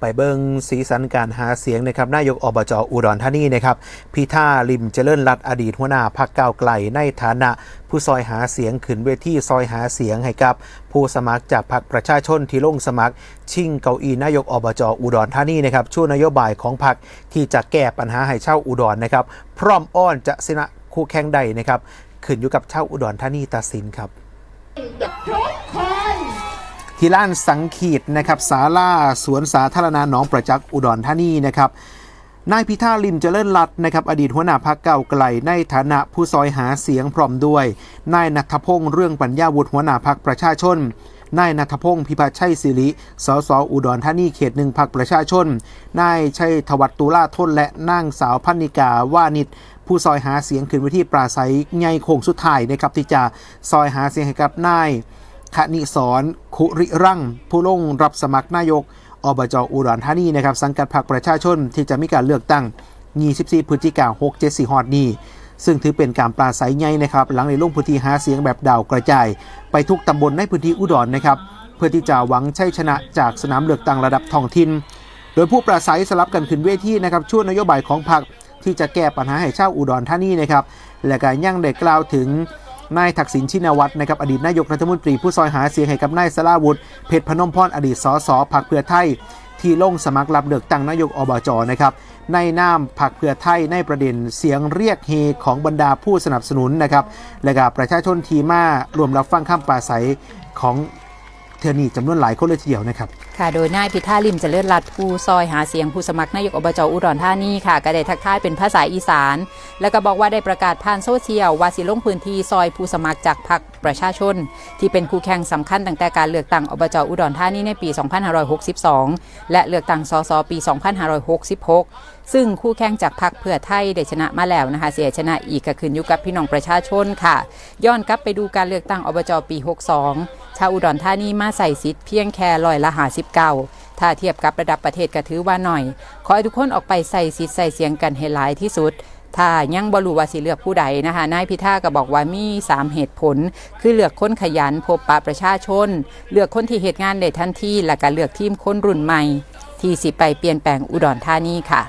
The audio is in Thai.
ไปเบิงสีสันการหาเสียงนะครับนายกอบจอุดรธานีนะครับพิธาลิมเจริญรัตอดีตหัวหน้าพักก้าวไกลในฐานะ ผู้ซอยหาเสียงขึ้นเวทีซอยหาเสียงให้กับ ผู้สมัครจากพรรคประชาชนที่ลงสมัคร ชิงเก้าอี้นายกอบจอุดรธานีนะครับช่วนโยบายของพรรคที่จะแก้ปัญหาให้เช่าอุดรนะครับ พร้อมอ้อนจะชนะคู่แข่งใดนะครับขึ้นอยู่กับเช่าอุดรธานีตัดสินครับ ที่ล้านสังขีดนะครับศาลาสวนสาธารณะหนองประจักษ์อุดรธานีนะครับนายพิธาลิมเจริญรัตน์นะครับอดีตหัวหน้าพักเก่าไกลในฐานะผู้ซอยหาเสียงพร้อมด้วย นายนัทพงษ์เรื่องปัญญาวุฒิหัวหน้าพักประชาชนนายนัทพงษ์พิพัฒชัยศิริ สส อุดรธานี เขตหนึ่งพักประชาชน นายชัยธวัฒน์ตุลาทนและนางสาวพันนิกาว่านิด ผู้ซอยหาเสียงขึ้นเวทีปราศัยใหญ่โคงสุดท้ายนะครับที่จะซอยหาเสียงให้กับนาย คณิสรคุริรั่ง ผู้ลงรับสมัครนายกอบจอุดรธานีนะครับสังกัดพรรคประชาชนที่จะมีการเลือกตั้ง 24 พฤศจิกายน674ฮอดนี้ ซึ่งถือเป็นการปราศัยใหญ่นะครับ หลังในลงพื้นที่หาเสียงแบบดาวกระจาย ไปทุกตำบลในพื้นที่อุดรนะครับ เพื่อที่จะหวังชัยชนะจากสนามเลือกตั้งระดับท้องถิ่นโดยผู้ปราศัยสลับกันขึ้นเวทีนะครับช่วยนโยบายของพรรคที่จะแก้ปัญหาให้ชาวอุดรธานีนะครับและก็ยังได้กล่าวถึง นายทักษิณชินวัตรนะครับอดีตนายกรัฐมนตรีผู้ซอยหาเสียงให้กับนายสลาวุฒิเพชรพนมพรอดีตสสพักเพื่อไทย ที่ลงสมัครรับเลือกตั้งนายกอบจนะครับในนามพักเพื่อไทยในประเด็นเสียงเรียกเฮของบรรดาผู้สนับสนุนนะครับและกับประชาชนทีมารวมรับฟังข้ามปราศัยของ เทอนี่จำนวนหลายคนเลยทีเดียวนะครับ ค่ะ โดยนายพิธาลิมเจริญรัตผู้ซอยหาเสียงผู้สมัครนายกอบจอุดรธานีค่ะ ก็ได้ทักทายเป็นภาษาอีสาน แล้วก็บอกว่าได้ประกาศผ่านโซเชียลว่าสิลงพื้นที่ซอยผู้สมัครจากพรรคประชาชน ที่เป็นคู่แข่งสำคัญตั้งแต่การเลือกตั้งอบจอุดรธานีในปี 2562 และเลือกตั้งสสปี 2566ซึ่งคู่แข่งจากพรรคเพื่อไทยได้ชนะมาแล้วนะคะ เสียชนะอีกก็ขึ้นอยู่กับพี่น้องประชาชนค่ะ ย้อนกลับไปดูการเลือกตั้งอบจปี 62 ชาวอุดรธานีมาใส่สิทธิ์เพียงแค่ร้อยละ59ถ้าเทียบกับระดับประเทศก็ถือว่าหน่อย ขอให้ทุกคนออกไปใส่สิทธิ์ใส่เสียงกันให้หลายที่สุด ถ้ายังบรูว่าสิเลือกผู้ใดนะคะ นายพิธาก็บอกว่ามี 3 เหตุผล คือเลือกคนขยันพบปะประชาชน เลือกคนที่เหตุงานได้ทันทีและก็เลือกทีมคนรุ่นใหม่ ที่สิไปเปลี่ยนแปลงอุดรธานีค่ะ